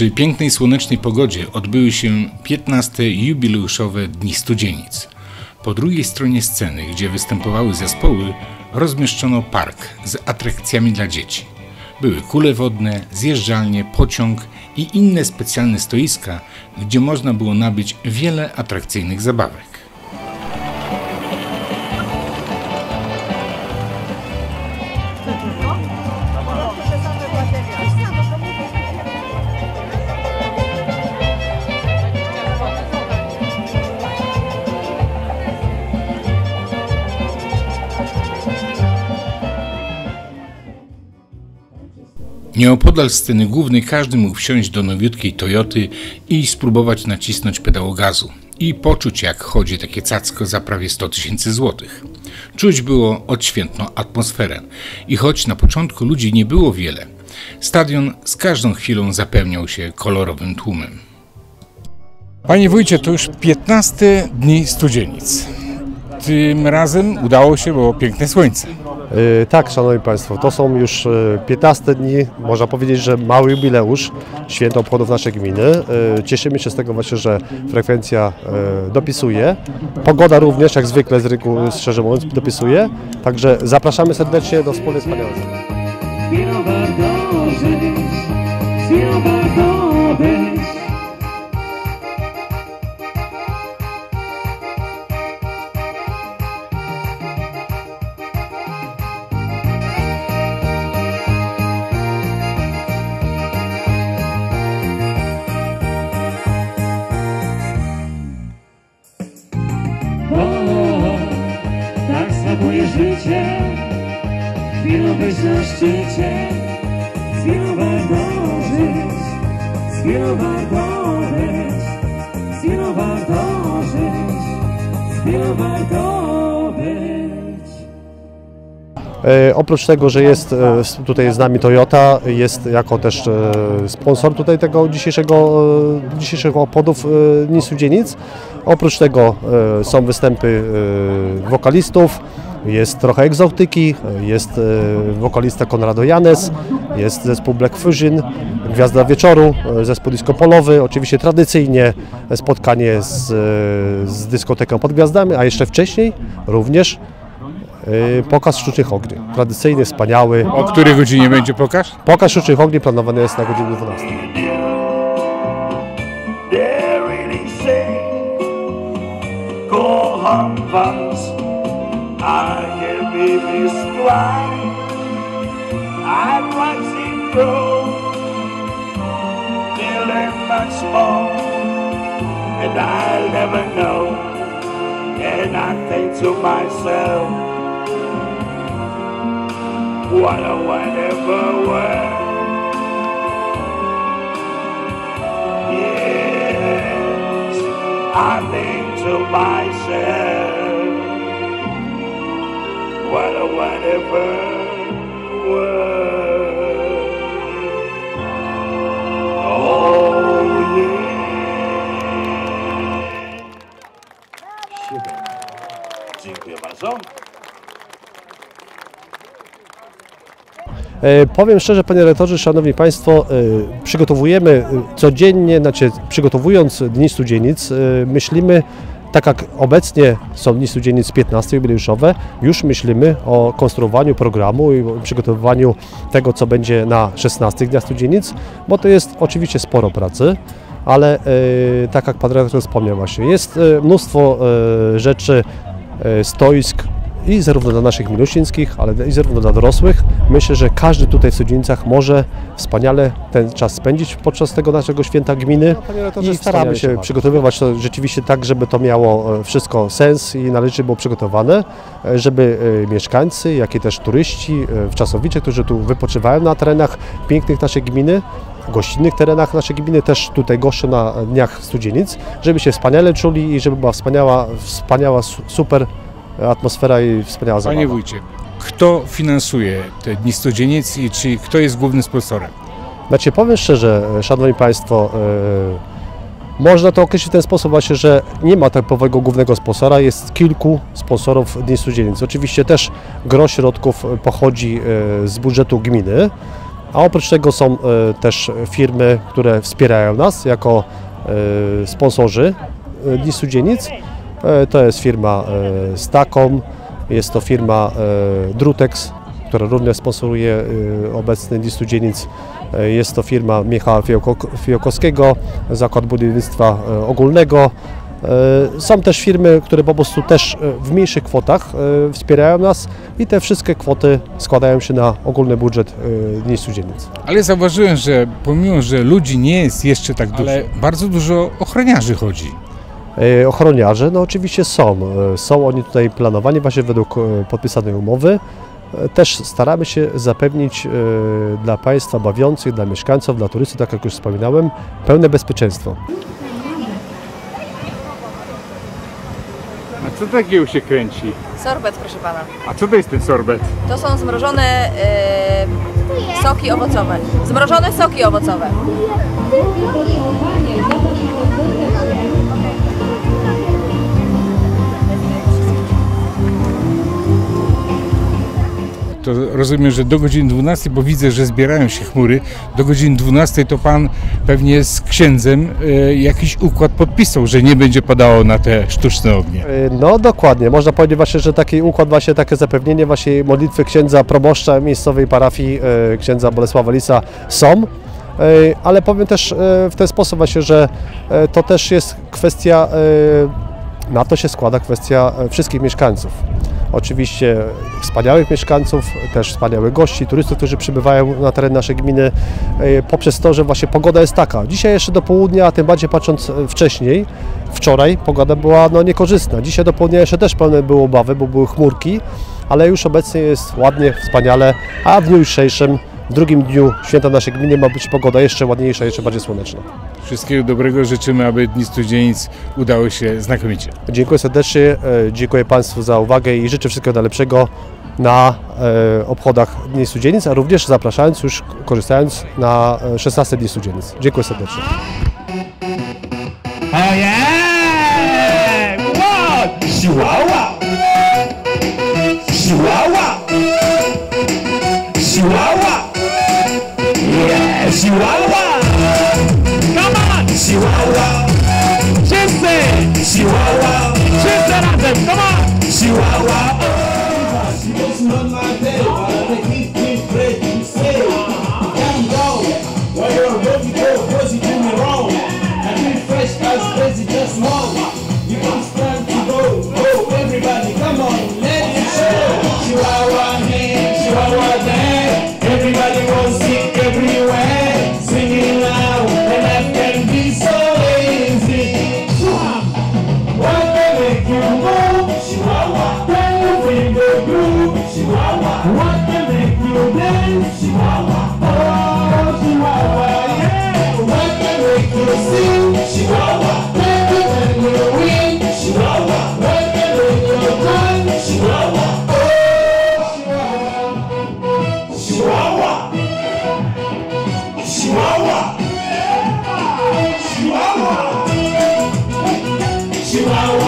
Przy pięknej słonecznej pogodzie odbyły się 15. jubileuszowe Dni Studzienic. Po drugiej stronie sceny, gdzie występowały zespoły, rozmieszczono park z atrakcjami dla dzieci. Były kule wodne, zjeżdżalnie, pociąg i inne specjalne stoiska, gdzie można było nabyć wiele atrakcyjnych zabawek. Nieopodal sceny głównej każdy mógł wsiąść do nowiutkiej Toyoty i spróbować nacisnąć pedał gazu i poczuć jak chodzi takie cacko za prawie 100 tysięcy złotych. Czuć było odświętną atmosferę i choć na początku ludzi nie było wiele, stadion z każdą chwilą zapełniał się kolorowym tłumem. Panie wójcie, to już 15 dni studzienic. Tym razem udało się, bo piękne słońce. Yy, Tak, Szanowni Państwo, to są już yy, 15 dni, można powiedzieć, że mały jubileusz święto obchodów naszej gminy. Yy, Cieszymy się z tego właśnie, że frekwencja dopisuje. Pogoda również, jak zwykle z rynku, szczerze mówiąc, dopisuje. Także zapraszamy serdecznie do wspólnej wspaniałej żyć, życie. Chwilą być na szczycie Z chwilą warto żyć Z chwilą warto być Z chwilą warto żyć Z chwilą warto E, oprócz tego, że jest e, tutaj z nami Toyota, jest jako też e, sponsor tutaj tego dzisiejszego, dzisiejszych obchodów e, Dni Studzienic. Oprócz tego są występy wokalistów, jest trochę egzotyki, jest e, wokalista Konrado Janes, jest zespół Black Fusion, Gwiazda Wieczoru, e, zespół disco polowy, oczywiście tradycyjnie spotkanie z, e, z dyskoteką pod gwiazdami, a jeszcze wcześniej również Pokaz sztucznych ogni. Tradycyjny, wspaniały. O której godzinie będzie pokaż? Pokaz sztucznych ogni planowany jest na godzinę 12. They really I hear babies cry. I watch it grow. Learn much more, and I'll never know. And I think to myself, what a wonderful world. Yes, I think to myself, what a wonderful world. Oh. Dziękuję bardzo. E, Powiem szczerze, panie rektorze, szanowni państwo, e, przygotowujemy e, codziennie, znaczy przygotowując Dni Studzienic, myślimy, tak jak obecnie są Dni Studzienic 15 jubileuszowe, już myślimy o konstruowaniu programu i przygotowywaniu tego, co będzie na 16 Dniach Studzienic, bo to jest oczywiście sporo pracy. Ale e, tak jak pan redaktor wspomniał właśnie, jest e, mnóstwo e, rzeczy, stoisk, i zarówno dla naszych milusińskich, ale i zarówno dla dorosłych. Myślę, że każdy tutaj w Studzińcach może wspaniale ten czas spędzić podczas tego naszego święta gminy i staramy się przygotowywać to rzeczywiście tak, żeby to miało e, wszystko sens i należycie było przygotowane, e, żeby e, mieszkańcy, jak i też turyści, e, wczasowicze, którzy tu wypoczywają na terenach pięknych naszej gminy, gościnnych terenach naszej gminy, też tutaj goszczą na dniach Studzienic, żeby się wspaniale czuli i żeby była wspaniała, wspaniała, su- super atmosfera i wspaniała zabawa. Panie wójcie, kto finansuje te Dni Studzieniec i czy kto jest głównym sponsorem? Znaczy powiem szczerze, Szanowni Państwo, e, można to określić w ten sposób właśnie, że nie ma typowego głównego sponsora, jest kilku sponsorów Dni Studzienic. Oczywiście też gro środków pochodzi e, z budżetu gminy, A oprócz tego są e, też firmy, które wspierają nas jako sponsorzy Dni Studzienic. E, To jest firma e, Stacom, jest to firma e, Drutex, która również sponsoruje obecny Studzienic. E, Jest to firma Michała Fiołkowskiego, Zakład Budownictwa Ogólnego. Są też firmy, które po prostu też w mniejszych kwotach wspierają nas i te wszystkie kwoty składają się na ogólny budżet Dni Studzienic. Ale zauważyłem, że pomimo, że ludzi nie jest jeszcze tak dużo, ale bardzo dużo ochroniarzy chodzi. E, Ochroniarze, no oczywiście są. E, Są oni tutaj planowani właśnie według e, podpisanej umowy. Też staramy się zapewnić dla Państwa bawiących, dla mieszkańców, dla turystów, tak jak już wspominałem, pełne bezpieczeństwo. A co takiego się kręci? Sorbet, proszę pana. A co to jest ten sorbet? To są zmrożone e, soki owocowe. Zmrożone soki owocowe. To rozumiem, że do godziny 12, bo widzę, że zbierają się chmury. Do godziny 12 to pan pewnie z księdzem e, jakiś układ podpisał, że nie będzie padało na te sztuczne ognie. E, No dokładnie, można powiedzieć właśnie, że taki układ, właśnie takie zapewnienie właśnie modlitwy księdza proboszcza miejscowej parafii e, księdza Bolesława Lisa są. Ale powiem też w ten sposób właśnie, że to też jest kwestia, na to się składa kwestia wszystkich mieszkańców. Oczywiście wspaniałych mieszkańców, też wspaniałych gości, turystów, którzy przybywają na teren naszej gminy e, poprzez to, że właśnie pogoda jest taka. Dzisiaj jeszcze do południa, a tym bardziej patrząc e, wcześniej, wczoraj pogoda była no, niekorzystna. Dzisiaj do południa jeszcze też pełne były obawy, bo były chmurki, ale już obecnie jest ładnie, wspaniale, a w dniu jutrzejszym, w drugim dniu święta naszej gminy ma być pogoda jeszcze ładniejsza, jeszcze bardziej słoneczna. Wszystkiego dobrego życzymy, aby Dni Studzienic udały się znakomicie. Dziękuję serdecznie, e, dziękuję Państwu za uwagę i życzę wszystkiego najlepszego na e, obchodach Dni Studzienic, a również zapraszając już, korzystając na e, 16 Dni Studzienic. Dziękuję serdecznie. Oh yeah! Chihuahua! Chihuahua! Chihuahua! Chihuahua! Come on! Chihuahua! Wszyscy! Chihuahua! Wszyscy razem, come on! Chihuahua! She wasn't on my bed, but I keep me bread. You say, calm down. Why you're ready go, cause you do me wrong. I feel fresh as crazy, just wrong. Chihuahua. Chihuahua. Chihuahua.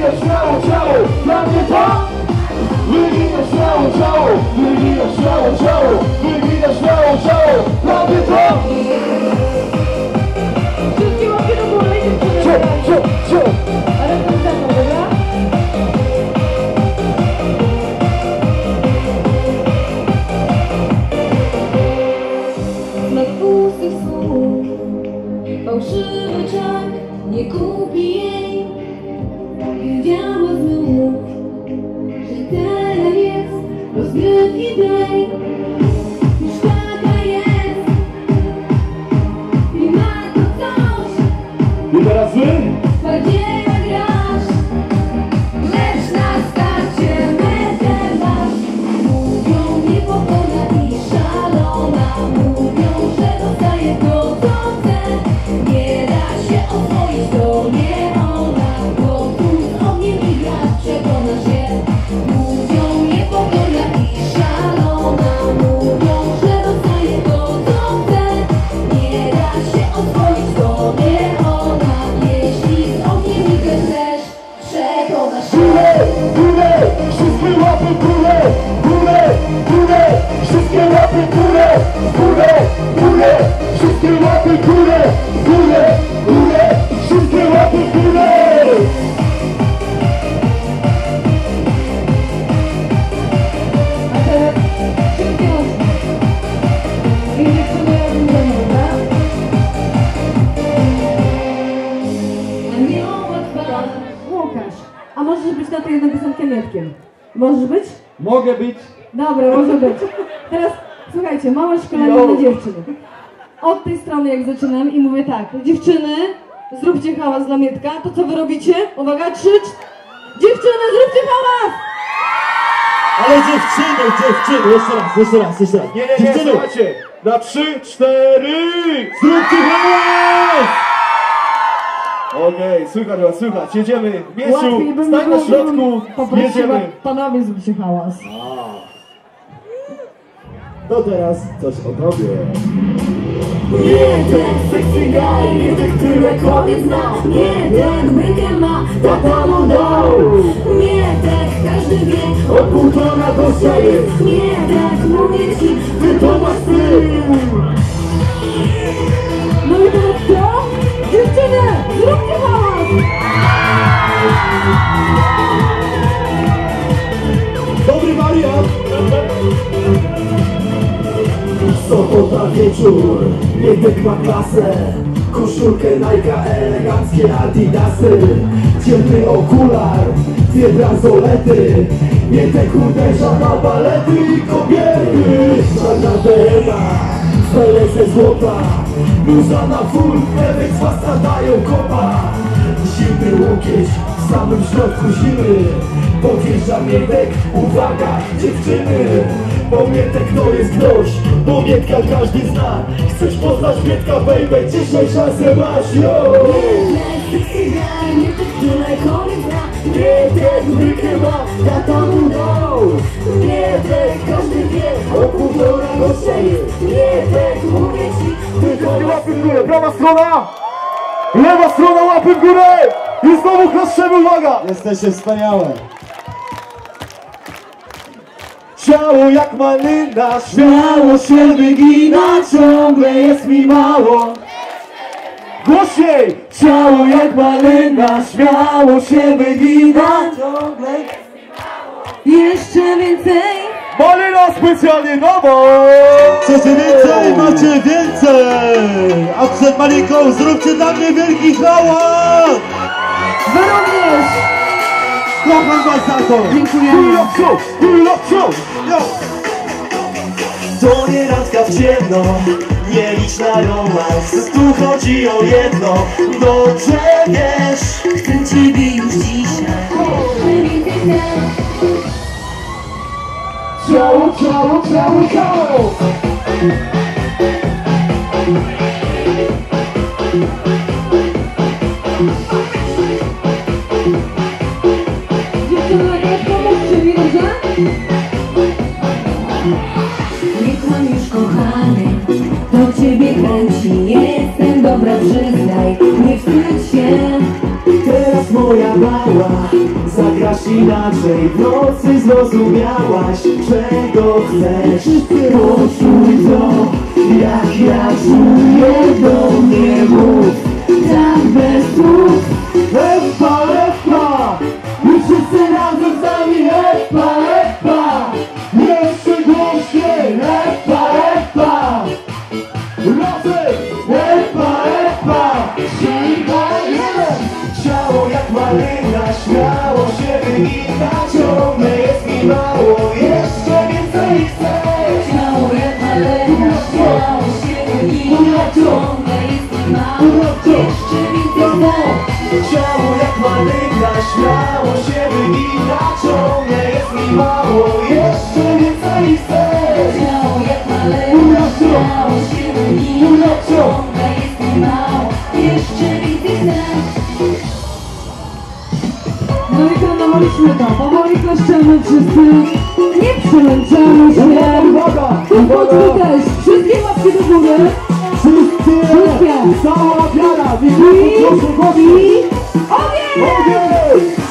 need a show, show, love the pop. We need a show, show, we need a show, show, we need a show, show, love the pop. Możesz być? Mogę być Dobra, może być. Teraz słuchajcie, małe szkolenie dla dziewczyn. Od tej strony jak zaczynam i mówię tak, dziewczyny, zróbcie hałas dla Mietka, to co wy robicie? Uwaga, trzy, cz- dziewczyny, zróbcie hałas! Ale dziewczyny, dziewczyny, jeszcze raz, jeszcze raz, jeszcze raz. Nie, nie, nie, dziewczyny. słuchajcie, na trzy, cztery, zróbcie hałas! Okej, słychać was, słychać, jedziemy, Mieszu, Łatwiej by mi stań na było, środku, gdybym poprosiła jedziemy. panowie zróbcie hałas. To teraz coś o tobie. Nie ten sexy guy, nie ten, który kobiet zna Nie ten brykę ma, tata mu dał Nie ten, każdy wie, Od półtora do jest. nie tak mówię ci Ty to masz styl Dziewczyny, zróbcie hałas! Dobry wariat! Sobota wieczór, Mietek ma klasę Koszulkę Nike, eleganckie Adidasy Ciemny okular, dwie bransolety Mietek uderza na balety i kobiety Bernadetta, fele ze złota Bluza na full, efekt z was dają kopa Zimny łokieć w samym środku zimy Podjeżdża Mietek, uwaga dziewczyny Bo Mietek to jest ktoś, bo Mietka każdy zna Chcesz poznać Mietka baby, dzisiaj szansę masz, yo brykę ma, tata mu dał Nie ten, każdy wie, od półtora gościa jest prawa strona! Lewa strona, łapy w górę! I znowu klaszczemy, uwaga! Jesteście wspaniałe! Ciało jak malina, śmiało się wygina, ciągle jest mi mało. Głośniej! Ciało jak malina, śmiało się wygina, ciągle Jeszcze więcej Malina specjalnie nowo! Chcecie więcej? Macie więcej! A przed Malinką zróbcie dla mnie wielki hałas! Wy również! Kocham was za to! Show! Yo! To nie randka w ciemno, nie licz na romans Tu chodzi o jedno, dobrze wiesz Chcę ciebie już dzisiaj Ciało, ciało, ciało, ciało! Już kochany To ciebie kręci. Jestem dobra, przyznaj. Nie moja Zagrasz inaczej W nocy zrozumiałaś Czego chcesz. Poczuj to Jak ja czuję Do mnie mów. Tak bez słów śmiało się wygina Ciągle jest mi mało, to, powoli klaszczemy wszyscy, nie przemęczamy się. Chodźmy też, wszystkie łapki do góry. Wszyscy! Wszystkie. Cała wiara! Mikrofon, proszę, głośno! i, ogień!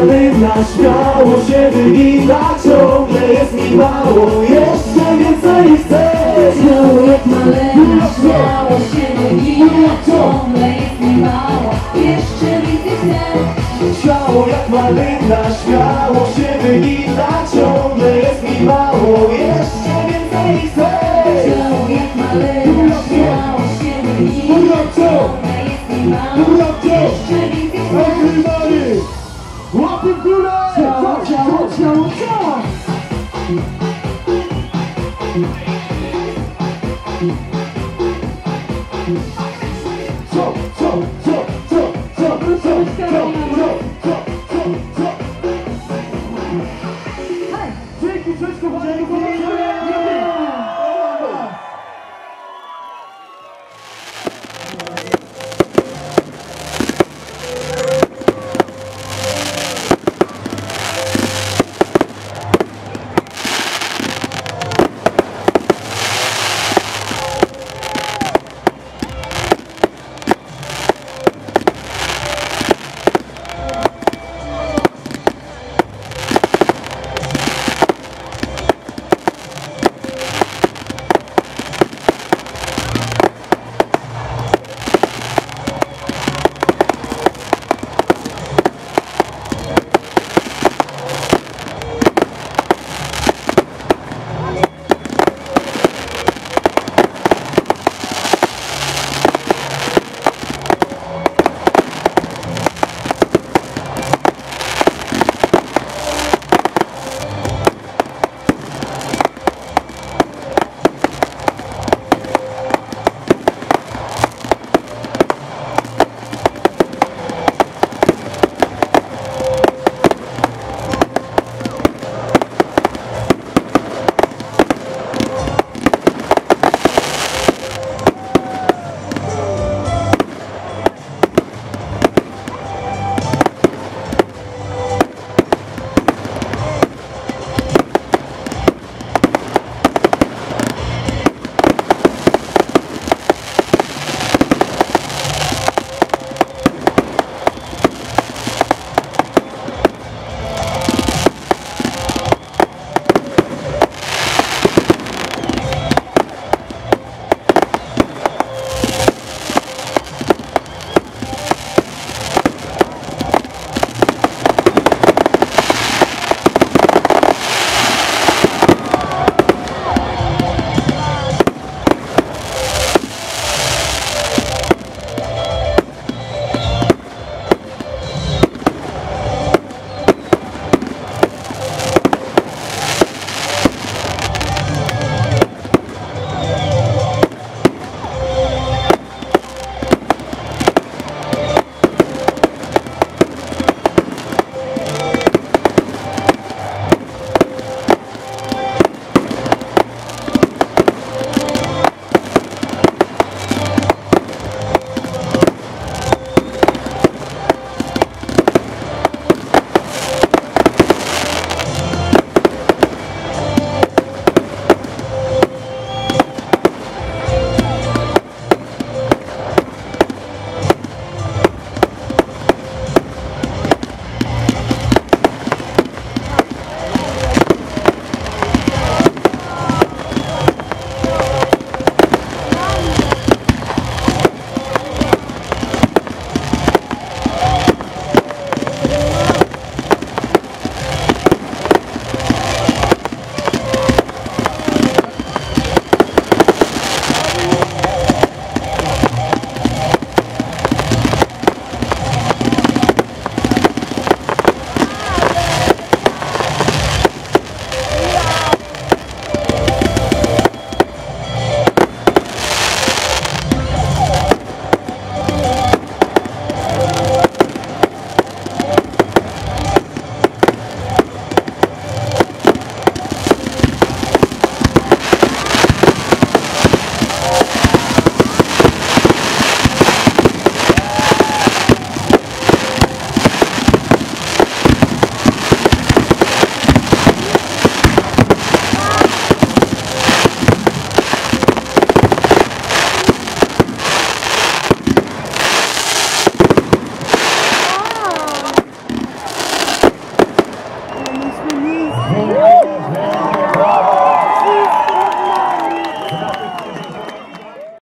Malina, śmiało się wygina Ciągle jest mi mało, jeszcze więcej chcę. Śmiało jak malena, śmiało się wygina Ciągle jest mi mało, jeszcze więcej chcę. Ciało jak malina, śmiało się wygina Ciągle jest mi mało, jeszcze więcej chcę. Śmiało jak malena, śmiało się wygina Ciągle jest mi mało, jeszcze więcej chcę Welcome